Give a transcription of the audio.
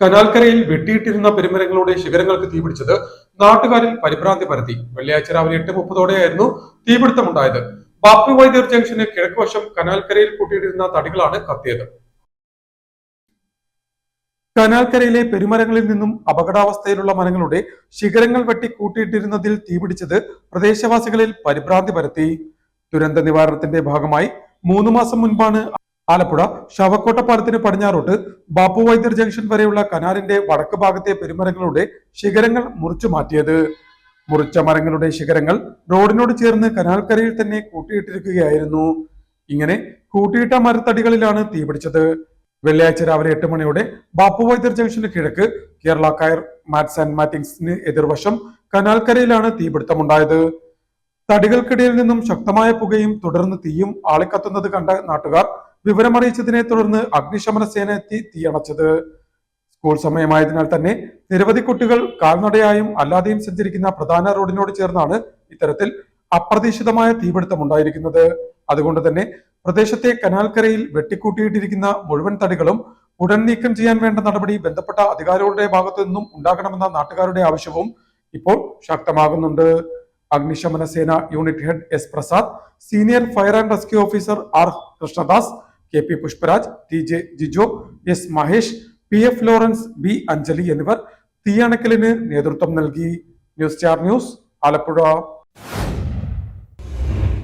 കനാൽക്കരയിൽ വെട്ടിയിട്ടിരുന്ന പെരുമരങ്ങളുടെ ശിഖരങ്ങൾക്ക് തീപിടിച്ചത് നാട്ടുകാരിൽ പരിഭ്രാന്തി പരത്തി. വെള്ളിയാഴ്ച രാവിലെ എട്ട് മുപ്പതോടെയായിരുന്നു തീപിടുത്തമുണ്ടായത്. ബാപ്പു വൈദ്യർ ജംഗ്ഷന് കിഴക്കുവശം കനാൽക്കരയിൽ കൂട്ടിയിട്ടിരുന്ന തടികളാണ് കത്തിയത്. കനാൽക്കരയിലെ പെരുമരങ്ങളിൽ നിന്നും അപകടാവസ്ഥയിലുള്ള മരങ്ങളുടെ ശിഖരങ്ങൾ വെട്ടി കൂട്ടിയിട്ടിരുന്നതിൽ തീപിടിച്ചത് പ്രദേശവാസികളിൽ പരിഭ്രാന്തി പരത്തി. ദുരന്ത നിവാരണത്തിന്റെ ഭാഗമായി മൂന്ന് മാസം മുൻപാണ് ആലപ്പുഴ ശവക്കോട്ട പാലത്തിന് പടിഞ്ഞാറോട്ട് ബാപ്പു വൈദ്യർ ജംഗ്ഷൻ വരെയുള്ള കനാലിന്റെ വടക്ക് ഭാഗത്തെ പെരുമരങ്ങളുടെ ശിഖരങ്ങൾ മുറിച്ചു മാറ്റിയത്. മുറിച്ച മരങ്ങളുടെ ശിഖരങ്ങൾ റോഡിനോട് ചേർന്ന് കനാൽക്കരയിൽ തന്നെ കൂട്ടിയിട്ടിരിക്കുകയായിരുന്നു. ഇങ്ങനെ കൂട്ടിയിട്ട മരത്തടികളിലാണ് തീപിടിച്ചത് വെള്ളിയാഴ്ച രാവിലെ എട്ട് മണിയോടെ ബാപ്പു വൈദ്യർ ജംഗ്ഷന് കിഴക്ക് കേരള കയർ മാറ്റ്സ് ആൻഡ് മാറ്റിംഗ്സിന് എതിർവശം കനാൽക്കരയിലാണ് തീപിടുത്തമുണ്ടായത്. തടികൾക്കിടയിൽ നിന്നും ശക്തമായ പുകയും തുടർന്ന് തീയും ആളിക്കത്തുന്നത് കണ്ട നാട്ടുകാർ വിവരമറിയിച്ചതിനെ തുടർന്ന് അഗ്നിശമന സേന എത്തി തീയണച്ചത്. സ്കൂൾ സമയമായതിനാൽ തന്നെ നിരവധി കുട്ടികൾ കാൽനടയായും അല്ലാതെയും സഞ്ചരിക്കുന്ന പ്രധാന റോഡിനോട് ചേർന്നാണ് ഇത്തരത്തിൽ അപ്രതീക്ഷിതമായ തീപിടുത്തം ഉണ്ടായിരിക്കുന്നത്. അതുകൊണ്ട് തന്നെ പ്രദേശത്തെ കനാൽക്കരയിൽ വെട്ടിക്കൂട്ടിയിട്ടിരിക്കുന്ന മുഴുവൻ തടികളും ഉടൻ നീക്കം ചെയ്യാൻ വേണ്ട നടപടി ബന്ധപ്പെട്ട അധികാരികളുടെ ഭാഗത്തു നിന്നും ഉണ്ടാകണമെന്ന നാട്ടുകാരുടെ ആവശ്യവും ഇപ്പോൾ ശക്തമാകുന്നുണ്ട്. അഗ്നിശമന സേന unit head S Prasad senior fire and rescue officer R Krishnadas K P Pushparaj T J Jijo S Mahesh P F Lawrence B Anjali എന്നിവർ തീയണക്കലിന് നേതൃത്വം നൽകി. News star news Alappuzha.